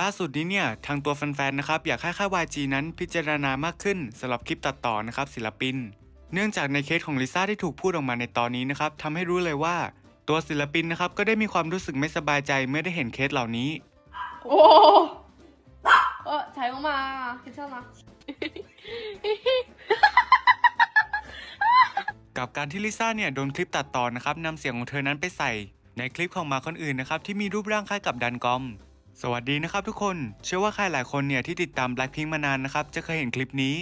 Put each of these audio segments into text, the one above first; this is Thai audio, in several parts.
ล่าสุดนี้เนี่ยทางตัวแฟนๆนะครับอยากให้ค่าย YG นั้นพิจารณามากขึ้นสำหรับคลิปตัดต่อนะครับศิลปิน เนื่องจากในเคสของลิซ่าที่ถูกพูดออกมาในตอนนี้นะครับทำให้รู้เลยว่า ตัวศิลปินนะครับก็ได้มีความรู้สึกไม่สบายใจเมื่อได้เห็นเคสเหล่านี้ 오. 어, 자영아, 괜찮아. กับการที่ลิซ่าเนี่ยโดนคลิปตัดต่อนะครับนำเสียงของเธอนั้นไปใส่ ในคลิปของหมาคนอื่นนะครับที่มีรูปร่างคล้ายกับดันกอม สวัสดีนะครับทุกคน เชื่อว่าใครหลายคนเนี่ยที่ติดตาม Blackpink มานานนะครับจะเคยเห็นคลิปนี้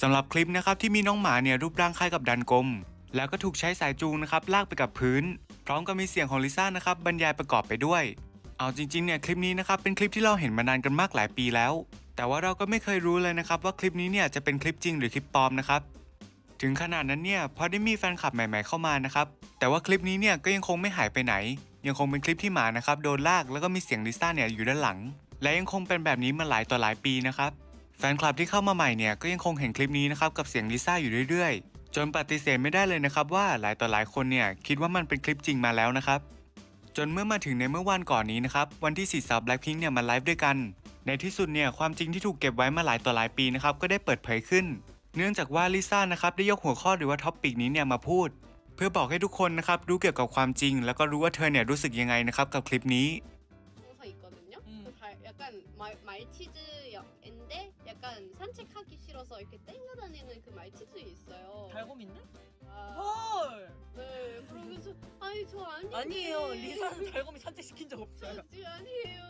สำหรับคลิปนะครับที่มีน้องหมาเนี่ยรูปร่างคล้ายกับดันกลม แล้วก็ถูกใช้สายจูงนะครับลากไปกับพื้น พร้อมกับมีเสียงของลิซ่านะครับบรรยายประกอบไปด้วย เอาจริงๆเนี่ยคลิปนี้นะครับเป็นคลิปที่เราเห็นมานานกันมากหลายปีแล้ว แต่ว่าเราก็ไม่เคยรู้เลยนะครับว่าคลิปนี้เนี่ยจะเป็นคลิปจริงหรือคลิปปลอมนะครับถึงขนาดนั้นเนี่ยพอได้มีแฟนคลับใหม่ ๆเข้ามานะครับแต่ว่าคลิปนี้เนี่ยก็ยังคงไม่หายไปไหน ยังคงเป็นคลิปที่หมานะครับโดนลากแล้วก็มีเสียงลิซ่าเนี่ยอยู่ด้านหลัง และยังคงเป็นแบบนี้มาหลายต่อหลายปีนะครับแฟนคลับที่เข้ามาใหม่เนี่ยก็ยังคงเห็นคลิปนี้นะครับกับเสียงลิซ่าอยู่เรื่อยๆ จนปฏิเสธไม่ได้เลยนะครับว่าหลายต่อหลายคนเนี่ยคิดว่ามันเป็นคลิปจริงมาแล้วนะครับจนเมื่อมาถึงในเมื่อวันก่อนนี้นะครับวันที่สี่สาว Blackpink เนี่ยมาไลฟ์ด้วยกัน ในที่สุดเนี่ยความจริงที่ถูกเก็บไว้มาหลายต่อหลายปีนะครับก็ได้เปิดเผยขึ้น เนื่องจากว่าลิซ่านะครับได้ยกหัวข้อหรือว่าท็อปปิกนี้เนี่ยมาพูด เพื่อบอกให้ทุกคนนะครับรู้เกี่ยวกับความจริง แล้วก็รู้ว่าเธอเนี่ยรู้สึกยังไงนะครับกับคลิปนี้ 동사 있거든요. 음. 그 달- 약간 말, 말치즈인데 약간 산책하기 싫어서 이렇게 땡겨다니는 그 말치즈 있어요. 달곰인데? 아, 헐! 네, 그러면서 아니 저 아닌데. 아니에요. 리사는 달곰이 산책시킨 적 없어요. 저 아니에요.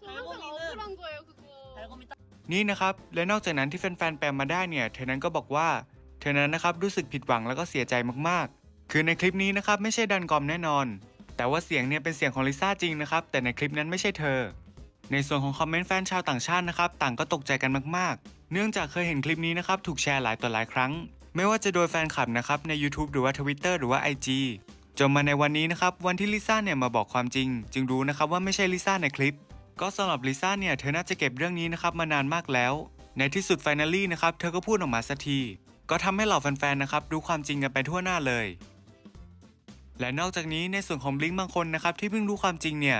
저 항상 달고미는- 억울한 거예요 그거. 달곰이 딱 นี่นะครับ และนอกจากนั้นที่แฟนๆ แปลมาได้เนี่ย เธอนั้นก็บอกว่า เ ธอนั้นนะครับรู้สึกผิดหวังแล้วก็เสียใจมากๆ คือในคลิปนี้นะครับไม่ใช่ดันกอมแน่นอน แต่ว่าเสียงเนี่ยเป็นเสียงของลิซ่าจริงนะครับแต่ในคลิปนั้นไม่ใช่เธอ ในส่วนของคอมเมนต์แฟนชาวต่างชาตินะครับต่างก็ตกใจกันมากๆ เนื่องจากเคยเห็นคลิปนี้นะครับถูกแชร์หลายต่อหลายครั้ง ไม่ว่าจะโดยแฟนคลับนะครับใน YouTube หรือว่า Twitter หรือว่า IG จนมาในวันนี้นะครับวันที่ลิซ่าเนี่ยมาบอกความจริง จึงรู้นะครับว่าไม่ใช่ลิซ่าในคลิป ก็สำหรับลิซ่าเนี่ยเธอน่าจะเก็บเรื่องนี้นะครับมานานมากแล้ว ในที่สุด f ฟ n ล l ีนะครับเธอก็พูดออกมาสักที ก็ทำให้เหล่าแฟนๆนะครับรู้ความจริงกันไปทั่วหน้าเลย และนอกจากนี้ในส่วนของบลิงบางคนนะครับที่เพิ่งรู้ความจริงเนี่ย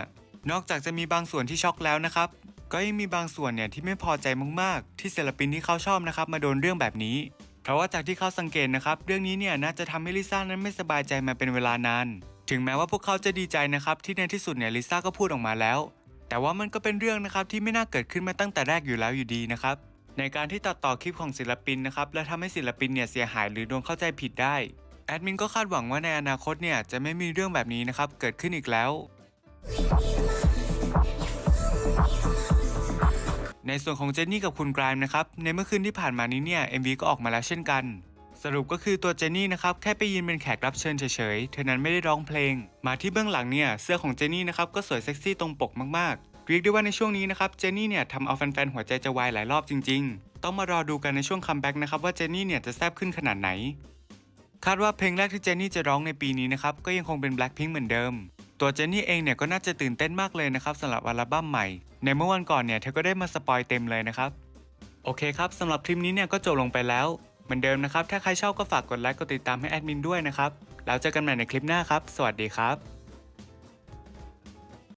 นอกจากจะมีบางส่วนที่ช็อกแล้วนะครับ ก็ยังมีบางส่วนเนี่ยที่ไม่พอใจมากๆ ที่ศิลปินที่เขาชอบนะครับมาโดนเรื่องแบบนี้ เพราะว่าจากที่เขาสังเกตนะครับเรื่องนี้เนี่ยน่าจะทำให้ลิซ่านั้นไม่สบายใจมาเป็นเวลานานถึงแม้ว่าพวกเขาจะดีใจนะครับที่ในที่สุดเนี่ยลิซ่าก็พูดออกมาแล้ว แต่ว่ามันก็เป็นเรื่องนะครับที่ไม่น่าเกิดขึ้นมาตั้งแต่แรกอยู่แล้วอยู่ดีนะครับ ในการที่ตัดต่อคลิปของศิลปินนะครับและทำให้ศิลปินเนี่ยเสียหายหรือโดนเข้าใจผิดได้แอดมินก็คาดหวังว่าในอนาคตเนี่ยจะไม่มีเรื่องแบบนี้นะครับเกิดขึ้นอีกแล้ว ในส่วนของเจนนี่กับคุณกรามนะครับในเมื่อคืนที่ผ่านมานี้เนี่ย MV ก็ออกมาแล้วเช่นกัน สรุปก็คือตัวเจนนี่นะครับแค่ไปยืนเป็นแขกรับเชิญเฉยๆ เธอนั้นไม่ได้ร้องเพลง มาที่เบื้องหลังเนี่ยเสื้อของเจนนี่นะครับก็สวยเซ็กซี่ตรงปกมากๆ เรียกได้ว่าในช่วงนี้นะครับเจนนี่เนี่ยทำเอาแฟนๆหัวใจจะวายหลายรอบจริง ๆ ต้องมารอดูกันในช่วงคัมแบ็กนะครับว่าเจนนี่เนี่ยจะแซ่บขึ้นขนาดไหน คาดว่าเพลงแรกที่เจนนี่จะร้องในปีนี้นะครับก็ยังคงเป็น Blackpink เหมือนเดิม ตัวเจนนี่เองเนี่ยก็น่าจะตื่นเต้นมากเลยนะครับสำหรับอัลบั้มใหม่ ในเมื่อวันก่อนเนี่ยเธอก็ได้มาสปอยเต็มเลยนะครับโอเคครับสำหรับคลิปนี้เนี่ยก็จบลงไปแล้วเหมือนเดิมนะครับถ้าใครชอบก็ฝากกดไลค์กดติดตามให้แอดมินด้วยนะครับแล้วเจอกันใหม่ในคลิปหน้าครับ สวัสดีครับ